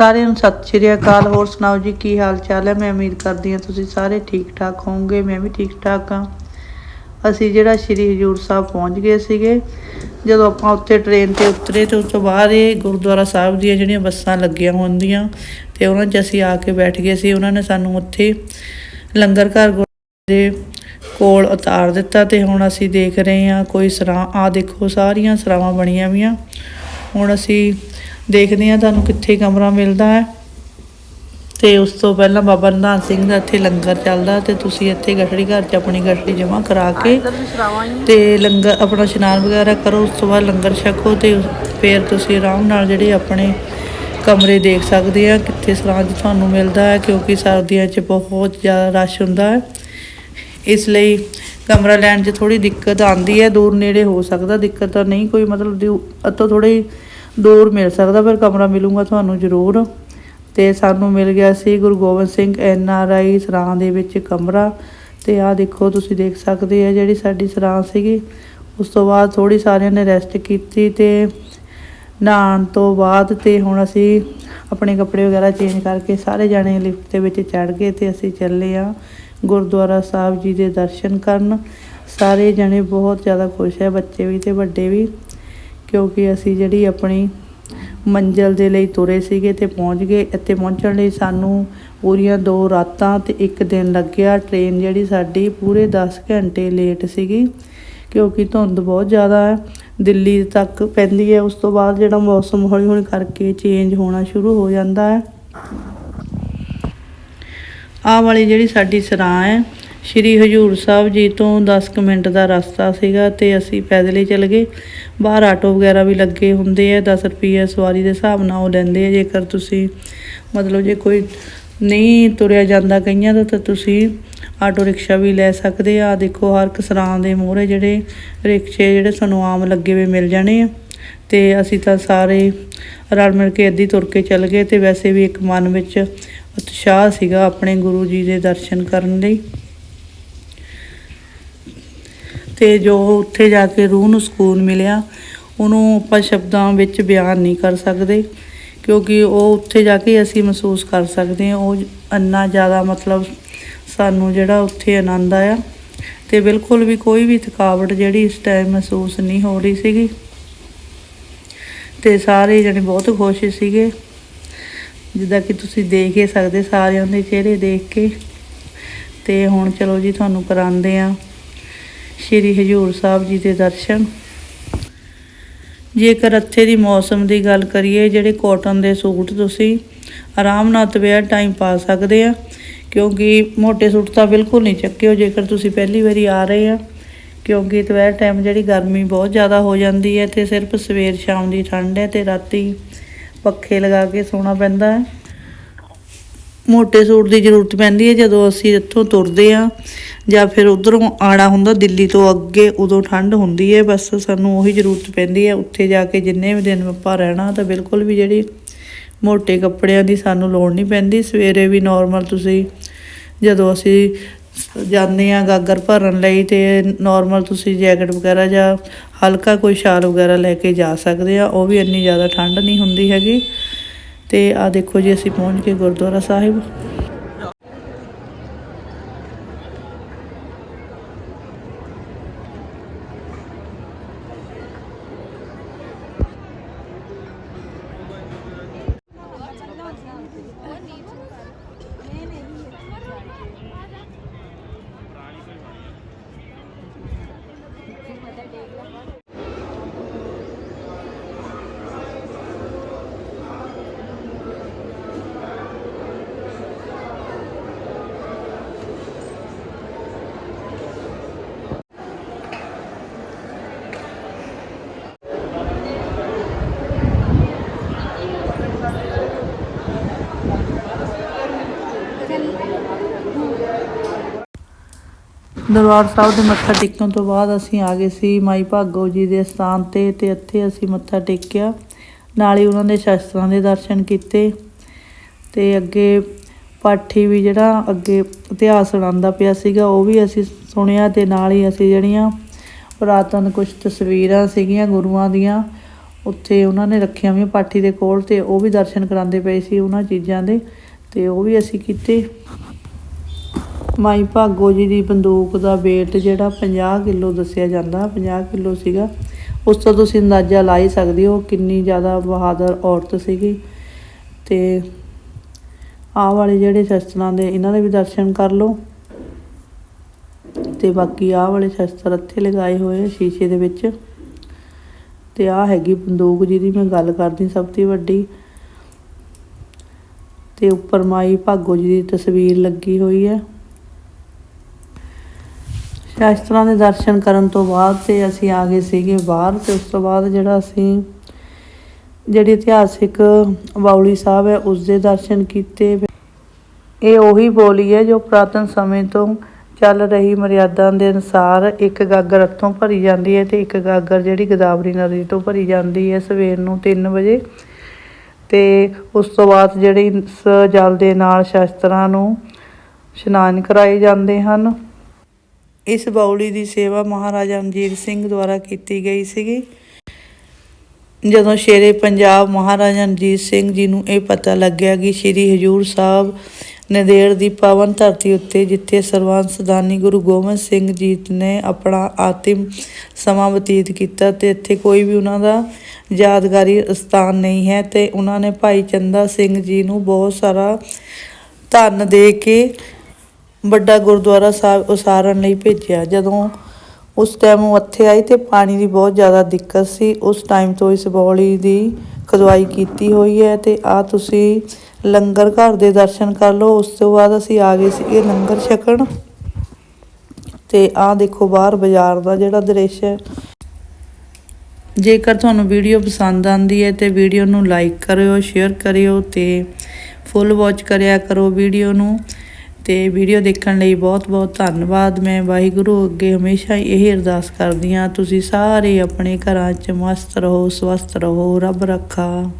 ਸਾਰਿਆਂ ਨੂੰ ਸਤਿ ਸ਼੍ਰੀ ਅਕਾਲ। ਹੋਰ ਸੁਣਾਓ ਜੀ, ਕੀ ਹਾਲ ਚਾਲ ਹੈ? ਮੈਂ ਉਮੀਦ ਕਰਦੀ ਹਾਂ ਤੁਸੀਂ ਸਾਰੇ ਠੀਕ ਠਾਕ ਹੋਵੋਗੇ, ਮੈਂ ਵੀ ਠੀਕ ਠਾਕ ਹਾਂ। ਅਸੀਂ ਜਿਹੜਾ ਸ਼੍ਰੀ ਹਜੂਰ ਸਾਹਿਬ ਪਹੁੰਚ ਗਏ ਸੀਗੇ, ਜਦੋਂ ਆਪਾਂ ਉੱਥੇ ਟ੍ਰੇਨ ਤੇ ਉਤਰੇ ਤੇ ਉਸ ਤੋਂ ਬਾਅਦ ਇਹ ਗੁਰਦੁਆਰਾ ਸਾਹਿਬ ਦੀਆਂ ਜਿਹੜੀਆਂ ਬੱਸਾਂ ਲੱਗੀਆਂ ਹੁੰਦੀਆਂ ਤੇ ਉਹਨਾਂ 'ਚ ਅਸੀਂ ਆ ਕੇ ਬੈਠ ਗਏ ਸੀ। ਉਹਨਾਂ ਨੇ ਸਾਨੂੰ ਉੱਥੇ ਲੰਗਰ ਘਰ ਗੁਰਦੁਆਰੇ ਦੇ ਕੋਲ ਉਤਾਰ ਦਿੱਤਾ ਤੇ ਹੁਣ ਅਸੀਂ ਦੇਖ ਰਹੇ ਹਾਂ, ਕੋਈ ਸਰਾਂ ਆ ਦੇਖੋ, ਸਾਰੀਆਂ ਸਰਾਵਾਂ ਬਣੀਆਂ ਵੀਆਂ। ਹੁਣ ਅਸੀਂ ਦੇਖਦੇ ਹਾਂ ਤੁਹਾਨੂੰ ਕਿੱਥੇ ਕਮਰਾ ਮਿਲਦਾ ਹੈ। ਤੇ ਉਸ ਤੋਂ ਪਹਿਲਾਂ ਬਾਬਾ ਨਿਧਾਨ ਸਿੰਘ ਦਾ ਇੱਥੇ ਲੰਗਰ ਚੱਲਦਾ ਤੇ ਤੁਸੀਂ ਇੱਥੇ ਗਠੜੀ ਘਰ 'ਚ ਆਪਣੀ ਗਠੜੀ ਜਮ੍ਹਾਂ ਕਰਾ ਕੇ ਤੇ ਲੰਗਰ ਆਪਣਾ ਇਸ਼ਨਾਨ ਵਗੈਰਾ ਕਰੋ ਉਸ ਤੋਂ ਬਾਅਦ ਲੰਗਰ ਛਕੋ ਤੇ ਫਿਰ ਤੁਸੀਂ ਆਰਾਮ ਨਾਲ ਜਿਹੜੇ ਆਪਣੇ ਕਮਰੇ ਦੇਖ ਸਕਦੇ ਆ ਕਿੱਥੇ ਸਰਾਂ 'ਚ ਤੁਹਾਨੂੰ ਮਿਲਦਾ ਹੈ ਕਿਉਂਕਿ ਸਰਦੀਆਂ 'ਚ ਬਹੁਤ ਜ਼ਿਆਦਾ ਰਸ਼ ਹੁੰਦਾ ਹੈ। ਇਸ ਲਈ ਕਮਰਾ ਲੈਣ 'ਚ ਥੋੜੀ ਦਿੱਕਤ ਆਉਂਦੀ ਹੈ ਦੂਰ ਨੇੜੇ ਹੋ ਸਕਦਾ ਦਿੱਕਤ ਤਾਂ ਨਹੀਂ ਕੋਈ ਮਤਲਬ ਦੂ- ਅੱਤੋਂ ਥੋੜੀ ਦੂਰ ਮਿਲ ਸਕਦਾ ਪਰ ਕਮਰਾ ਮਿਲੂਗਾ ਤੁਹਾਨੂੰ ਜ਼ਰੂਰ। ਤੇ ਸਾਨੂੰ ਮਿਲ ਗਿਆ ਸੀ Guru Gobind Singh N R I ਸਰਾਂ ਦੇ ਵਿੱਚ ਕਮਰਾ। ਤੇ ਆਹ ਦੇਖੋ, ਤੁਸੀਂ ਦੇਖ ਸਕਦੇ ਆ ਜਿਹੜੀ ਸਾਡੀ ਸਰਾਂ ਸੀਗੀ। ਉਸ ਤੋਂ ਬਾਅਦ ਥੋੜੀ ਸਾਰਿਆਂ ਨੇ ਰੈਸਟ ਕੀਤੀ ਤੇ ਨਹਾਉਣ ਤੋਂ ਬਾਅਦ ਤੇ ਹੁਣ ਅਸੀਂ ਆਪਣੇ ਕੱਪੜੇ ਵਗੈਰਾ ਚੇਂਜ ਕਰਕੇ ਸਾਰੇ ਜਾਣੇ ਲਿਫਟ ਦੇ ਵਿੱਚ ਚੜ ਗਏ ਤੇ ਅਸੀਂ ਚੱਲੇ ਆ ਗੁਰਦੁਆਰਾ ਸਾਹਿਬ ਜੀ ਦੇ ਦਰਸ਼ਨ ਕਰਨ। ਸਾਰੇ ਜਣੇ ਬਹੁਤ ਜ਼ਿਆਦਾ ਖੁਸ਼ ਹੈ, ਬੱਚੇ ਵੀ ਤੇ ਵੱਡੇ ਵੀ। ਕਿਉਂਕਿ ਅਸੀਂ ਜਿਹੜੀ ਆਪਣੀ ਮੰਜ਼ਿਲ ਦੇ ਲਈ ਤੁਰੇ ਸੀਗੇ ਤੇ ਪਹੁੰਚ ਗਏ। ਇੱਥੇ ਪਹੁੰਚਣ ਲਈ ਸਾਨੂੰ ਪੂਰੀਆਂ ਦੋ ਰਾਤਾਂ ਤੇ ਇੱਕ ਦਿਨ ਲੱਗਿਆ। ਟ੍ਰੇਨ ਜਿਹੜੀ ਸਾਡੀ ਪੂਰੇ 10 ਘੰਟੇ ਲੇਟ ਸੀਗੀ, ਕਿਉਂਕਿ ਧੁੰਦ ਬਹੁਤ ਜ਼ਿਆਦਾ ਹੈ। ਦਿੱਲੀ ਤੱਕ ਪੈਂਦੀ ਹੈ। ਉਸ ਤੋਂ ਬਾਅਦ ਜਿਹੜਾ ਮੌਸਮ ਹੌਲੀ ਹੌਲੀ ਕਰਕੇ ਚੇਂਜ ਹੋਣਾ ਸ਼ੁਰੂ ਹੋ ਜਾਂਦਾ ਹੈ। ਆਹ ਵਾਲੀ ਜਿਹੜੀ ਸਾਡੀ ਸਰਾਂ ਹੈ ਸ਼੍ਰੀ ਹਜੂਰ ਸਾਹਿਬ ਜੀ ਤੋਂ 10 ਕੁ ਮਿੰਟ ਦਾ ਰਸਤਾ ਸੀਗਾ ਤੇ ਅਸੀਂ ਪੈਦਲ ਹੀ ਚੱਲ ਗਏ। ਬਾਹਰ ਆਟੋ ਵਗੈਰਾ ਵੀ ਲੱਗੇ ਹੁੰਦੇ ਆ 10 ਰੁਪਏ ਸਵਾਰੀ ਦੇ ਹਿਸਾਬ ਨਾਲ ਉਹ ਲੈਂਦੇ ਆ। ਜੇਕਰ ਤੁਸੀਂ ਮਤਲਬ ਜੇ ਕੋਈ ਨਹੀਂ ਤੁਰਿਆ ਜਾਂਦਾ ਕਈਆਂ ਦਾ, ਤਾਂ ਤੁਸੀਂ ਆਟੋ ਰਿਕਸ਼ਾ ਵੀ ਲੈ ਸਕਦੇ ਆ। ਦੇਖੋ, ਹਰ ਇੱਕ ਸਰਾਂ ਦੇ ਮੋਹਰੇ ਜਿਹੜੇ, ਰਿਕਸ਼ੇ ਜਿਹੜੇ ਸਾਨੂੰ ਆਮ ਲੱਗੇ ਹੋਏ ਮਿਲ ਜਾਣੇ ਆ। ਤੇ ਅਸੀਂ ਤਾਂ ਸਾਰੇ ਰਲ ਮਿਲ ਕੇ ਅੱਧੀ ਤੁਰ ਕੇ ਚੱਲ ਗਏ ਤੇ ਵੈਸੇ ਵੀ ਇੱਕ ਮਨ ਵਿੱਚ ਉਤਸ਼ਾਹ ਸੀਗਾ ਆਪਣੇ ਗੁਰੂ ਜੀ ਦੇ ਦਰਸ਼ਨ ਕਰਨ ਲਈ। ਤੇ ਜੋ ਉੱਥੇ ਜਾ ਕੇ ਰੂਹ ਨੂੰ ਸਕੂਨ ਮਿਲਿਆ, ਉਹਨੂੰ ਆਪਾਂ ਸ਼ਬਦਾਂ ਵਿੱਚ ਬਿਆਨ ਨਹੀਂ ਕਰ ਸਕਦੇ, ਕਿਉਂਕਿ ਉਹ ਉੱਥੇ ਜਾ ਕੇ ਅਸੀਂ ਮਹਿਸੂਸ ਕਰ ਸਕਦੇ ਹਾਂ, ਉਹ ਇੰਨਾ ਜ਼ਿਆਦਾ ਮਤਲਬ ਸਾਨੂੰ ਜਿਹੜਾ ਉੱਥੇ ਆਨੰਦ ਆਇਆ। ਤੇ ਬਿਲਕੁਲ ਵੀ ਕੋਈ ਵੀ ਥਕਾਵਟ ਜਿਹੜੀ ਇਸ ਟਾਈਮ ਮਹਿਸੂਸ ਨਹੀਂ ਹੋ ਰਹੀ ਸੀਗੀ। ਤੇ ਸਾਰੇ ਜਣੇ ਬਹੁਤ ਖੁਸ਼ ਸੀਗੇ। ਜਿੱਦਾਂ ਕਿ ਤੁਸੀਂ ਦੇਖ ਹੀ ਸਕਦੇ, ਸਾਰਿਆਂ ਦੇ ਚਿਹਰੇ ਦੇਖ ਕੇ। ਤੇ ਹੁਣ ਚਲੋ ਜੀ, ਤੁਹਾਨੂੰ ਕਰਾਉਂਦੇ ਆ ਸ਼੍ਰੀ ਹਜੂਰ ਸਾਹਿਬ ਜੀ ਦੇ ਦਰਸ਼ਨ। ਜੇਕਰ ਇੱਥੇ ਦੀ ਮੌਸਮ ਦੀ ਗੱਲ ਕਰੀਏ, ਜਿਹੜੇ ਕਾਟਨ ਦੇ ਸੂਟ ਤੁਸੀਂ ਆਰਾਮ ਨਾਲ ਤਵੇਰ ਟਾਈਮ ਪਾ ਸਕਦੇ ਆ, ਕਿਉਂਕਿ ਮੋٹے ਸੂਟ ਤਾਂ ਬਿਲਕੁਲ ਨਹੀਂ ਚੱਕਿਓ, ਜੇਕਰ ਤੁਸੀਂ ਪਹਿਲੀ ਵਾਰੀ ਆ ਰਹੇ ਆ, ਕਿਉਂਕਿ ਦੁਪਹਿਰ ਟਾਈਮ ਜਿਹੜੀ ਗਰਮੀ ਬਹੁਤ ਜ਼ਿਆਦਾ ਹੋ ਜਾਂਦੀ ਹੈ, ਤੇ ਸਿਰਫ ਸਵੇਰ ਸ਼ਾਮ ਦੀ ਠੰਡ ਹੈ ਤੇ ਰਾਤੀ ਪੱਖੇ ਲਗਾ ਕੇ ਸੌਣਾ ਪੈਂਦਾ ਹੈ। ਮੋਟੇ ਸੂਟ ਦੀ ਜ਼ਰੂਰਤ ਪੈਂਦੀ ਹੈ, ਜਦੋਂ ਅਸੀਂ ਇੱਥੋਂ ਤੁਰਦੇ ਆ ਜਾਂ ਫਿਰ ਉਧਰੋਂ ਆਣਾ ਹੁੰਦਾ, ਦਿੱਲੀ ਤੋਂ ਅੱਗੇ ਉਦੋਂ ਠੰਡ ਹੁੰਦੀ ਹੈ, ਬਸ ਸਾਨੂੰ ਉਹੀ ਜ਼ਰੂਰਤ ਪੈਂਦੀ ਹੈ, ਉੱਥੇ ਜਾ ਕੇ ਜਿੰਨੇ ਵੀ ਦਿਨ ਆਪਾਂ ਰਹਿਣਾ ਤਾਂ ਬਿਲਕੁਲ ਵੀ ਜਿਹੜੀ ਮੋਟੇ ਕੱਪੜਿਆਂ ਦੀ ਸਾਨੂੰ ਲੋੜ ਨਹੀਂ ਪੈਂਦੀ। ਸਵੇਰੇ ਵੀ ਨਾਰਮਲ ਤੁਸੀਂ ਜਦੋਂ ਅਸੀਂ ਜਾਂਦੇ ਆ ਗਾਗਰ ਭਰਨ ਲਈ ਤੇ ਨਾਰਮਲ ਤੁਸੀਂ ਜੈਕਟ ਵਗੈਰਾ ਜਾਂ ਹਲਕਾ ਕੋਈ ਸ਼ਾਲ ਵਗੈਰਾ ਲੈ ਕੇ ਜਾ ਸਕਦੇ ਆ ਉਹ ਵੀ ਇੰਨੀ ਜ਼ਿਆਦਾ ਠੰਡ ਨਹੀਂ ਹੁੰਦੀ ਹੈਗੀ। ਤੇ ਆ ਦੇਖੋ ਜੀ ਅਸੀਂ ਪਹੁੰਚ ਗਏ ਗੁਰਦੁਆਰਾ ਸਾਹਿਬ। ਦਰਬਾਰ ਸਾਹਿਬ ਦੇ ਮੱਥਾ ਟੇਕਣ ਤੋਂ ਬਾਅਦ ਅਸੀਂ ਆ ਗਏ ਸੀ ਮਾਈ ਭਾਗੋ ਜੀ ਦੇ ਸਥਾਨ ਤੇ ਤੇ ਇੱਥੇ ਅਸੀਂ ਮੱਥਾ ਟੇਕਿਆ। ਨਾਲ ਹੀ ਉਹਨਾਂ ਦੇ ਸ਼ਸਤਰਾਂ ਦੇ ਦਰਸ਼ਨ ਕੀਤੇ। ਤੇ ਅੱਗੇ ਪਾਠੀ ਵੀ ਜਿਹੜਾ ਅੱਗੇ ਇਤਿਹਾਸ ਸੁਣਾਉਂਦਾ ਪਿਆ ਸੀਗਾ, ਉਹ ਵੀ ਅਸੀਂ ਸੁਣਿਆ ਤੇ ਨਾਲ ਹੀ ਅਸੀਂ ਜਿਹੜੀਆਂ ਪੁਰਾਤਨ ਕੁਝ ਤਸਵੀਰਾਂ ਸੀਗੀਆਂ ਗੁਰੂਆਂ ਦੀਆਂ, ਉੱਥੇ ਉਹਨਾਂ ਨੇ ਰੱਖੀਆਂ ਵੀ ਪਾਠੀ ਦੇ ਕੋਲ ਤੇ ਉਹ ਵੀ ਦਰਸ਼ਨ ਕਰਾਉਂਦੇ ਪਏ ਸੀ ਉਹਨਾਂ ਚੀਜ਼ਾਂ ਦੇ ਤੇ ਉਹ ਵੀ ਅਸੀਂ ਕੀਤੇ। ਮਾਈ ਭਾਗੋ ਜੀ ਦੀ ਬੰਦੂਕ ਦਾ weight ਜਿਹੜਾ 50 ਕਿਲੋ ਦੱਸਿਆ ਜਾਂਦਾ 50 ਕਿਲੋ ਸੀਗਾ। ਉਸ ਤੋਂ ਤੁਸੀਂ ਅੰਦਾਜ਼ਾ ਲਾ ਹੀ ਸਕਦੇ ਹੋ ਕਿੰਨੀ ਜ਼ਿਆਦਾ ਬਹਾਦਰ ਔਰਤ ਸੀਗੀ। ਤੇ ਆਹ ਵਾਲੇ ਜਿਹੜੇ ਸ਼ਸਤਰਾਂ ਦੇ, ਇਹਨਾਂ ਦੇ ਵੀ ਦਰਸ਼ਨ ਕਰ ਲਓ। ਤੇ ਬਾਕੀ ਆਹ ਵਾਲੇ ਸ਼ਸਤਰ ਇੱਥੇ ਲਗਾਏ ਹੋਏ ਸ਼ੀਸ਼ੇ ਦੇ ਵਿੱਚ। ਤੇ ਆਹ ਹੈਗੀ ਬੰਦੂਕ ਜਿਹਦੀ ਮੈਂ ਗੱਲ ਕਰਦੀ ਸਭ ਤੋਂ ਵੱਡੀ। ਤੇ ਉੱਪਰ ਮਾਈ ਭਾਗੋ ਜੀ ਦੀ ਤਸਵੀਰ ਲੱਗੀ ਹੋਈ ਹੈ। ਸ਼ਾਸਤਰਾਂ ਦੇ ਦਰਸ਼ਨ ਕਰਨ ਤੋਂ ਬਾਅਦ ਤੇ ਅਸੀਂ ਆ ਗਏ ਸੀਗੇ ਬਾਹਰ ਤੇ ਉਸ ਤੋਂ ਬਾਅਦ ਜਿਹੜਾ ਅਸੀਂ ਜਿਹੜੀ ਇਤਿਹਾਸਿਕ ਬਾਉਲੀ ਸਾਹਿਬ ਹੈ, ਉਸ ਦੇ ਦਰਸ਼ਨ ਕੀਤੇ। ਇਹ ਉਹੀ ਬੋਲੀ ਹੈ ਜੋ ਪੁਰਾਤਨ ਸਮੇਂ ਤੋਂ ਚੱਲ ਰਹੀ ਮਰਿਆਦਾ ਦੇ ਅਨੁਸਾਰ ਇੱਕ ਗਾਗਰ ਹੱਥੋਂ ਭਰੀ ਜਾਂਦੀ ਹੈ ਤੇ ਇੱਕ ਗਾਗਰ ਜਿਹੜੀ ਗੋਦਾਵਰੀ ਨਦੀ ਤੋਂ ਭਰੀ ਜਾਂਦੀ ਹੈ, ਸਵੇਰ ਨੂੰ 3 ਵਜੇ। ਤੇ ਉਸ ਤੋਂ ਬਾਅਦ ਜਿਹੜੀ ਇਸ ਜਲ ਦੇ ਨਾਲ ਸ਼ਸਤਰਾਂ ਨੂੰ ਇਸ਼ਨਾਨ ਕਰਾਏ ਜਾਂਦੇ ਹਨ। ਇਸ ਬਾਉਲੀ ਦੀ ਸੇਵਾ ਮਹਾਰਾਜਾ ਰਣਜੀਤ ਸਿੰਘ ਦੁਆਰਾ ਕੀਤੀ ਗਈ ਸੀਗੀ। ਜਦੋਂ ਸ਼ੇਰੇ ਪੰਜਾਬ ਮਹਾਰਾਜਾ ਰਣਜੀਤ ਸਿੰਘ ਜੀ ਨੂੰ ਇਹ ਪਤਾ ਲੱਗਿਆ ਕਿ ਸ੍ਰੀ ਹਜੂਰ ਸਾਹਿਬ ਨੰਦੇੜ ਦੀ ਪਾਵਨ ਧਰਤੀ ਉੱਤੇ, ਜਿੱਥੇ ਸਰਵੰਸ ਸਦਾਨੀ ਗੁਰੂ ਗੋਬਿੰਦ ਸਿੰਘ ਜੀ ਨੇ ਆਪਣਾ ਆਤਿਮ ਸਮਾਂ ਬਤੀਤ ਕੀਤਾ ਤੇ ਇੱਥੇ ਕੋਈ ਵੀ ਉਹਨਾਂ ਦਾ ਯਾਦਗਾਰੀ ਸਥਾਨ ਨਹੀਂ ਹੈ ਤੇ ਉਹਨਾਂ ਨੇ ਭਾਈ ਚੰਦਾ ਸਿੰਘ ਜੀ ਨੂੰ ਬਹੁਤ ਸਾਰਾ ਧਨ ਦੇ ਕੇ ਵੱਡਾ ਗੁਰਦੁਆਰਾ ਸਾਹਿਬ ਉਸਾਰਨ ਲਈ ਭੇਜਿਆ। ਜਦੋਂ ਉਸ ਟਾਈਮ ਉਹ ਇੱਥੇ ਆਈ ਤੇ ਪਾਣੀ ਦੀ ਬਹੁਤ ਜ਼ਿਆਦਾ ਦਿੱਕਤ ਸੀ। ਉਸ ਟਾਈਮ ਤੋਂ ਇਸ ਬੌਲੀ ਦੀ ਖੁਦਵਾਈ ਕੀਤੀ ਹੋਈ ਹੈ ਤੇ ਆ ਤੁਸੀਂ ਲੰਗਰ ਘਰ ਦੇ ਦਰਸ਼ਨ ਕਰ ਲਓ। ਉਸ ਤੋਂ ਬਾਅਦ ਅਸੀਂ ਆ ਗਏ ਸੀਗੇ ਲੰਗਰ ਛਕਣ। ਤੇ ਆਹ ਦੇਖੋ ਬਾਹਰ ਬਾਜ਼ਾਰ ਦਾ ਜਿਹੜਾ ਦ੍ਰਿਸ਼ ਹੈ। ਜੇਕਰ ਤੁਹਾਨੂੰ ਵੀਡੀਓ ਪਸੰਦ ਆਂਦੀ ਹੈ ਤੇ ਵੀਡੀਓ ਨੂੰ ਲਾਈਕ ਕਰਿਓ ਸ਼ੇਅਰ ਕਰਿਓ ਤੇ ਫੁੱਲ ਵਾਚ ਕਰਿਆ ਕਰੋ ਵੀਡੀਓ ਨੂੰ। ਤੇ ਵੀਡੀਓ ਦੇਖਣ ਲਈ ਬਹੁਤ ਬਹੁਤ ਧੰਨਵਾਦ। ਮੈਂ ਵਾਹਿਗੁਰੂ ਅੱਗੇ ਹਮੇਸ਼ਾ ਹੀ ਇਹ ਅਰਦਾਸ ਕਰਦੀ ਹਾਂ। ਤੁਸੀਂ ਸਾਰੇ ਆਪਣੇ ਘਰਾਂ 'ਚ ਮਸਤ ਰਹੋ, ਸਵਸਥ ਰਹੋ, ਰੱਬ ਰੱਖਾ।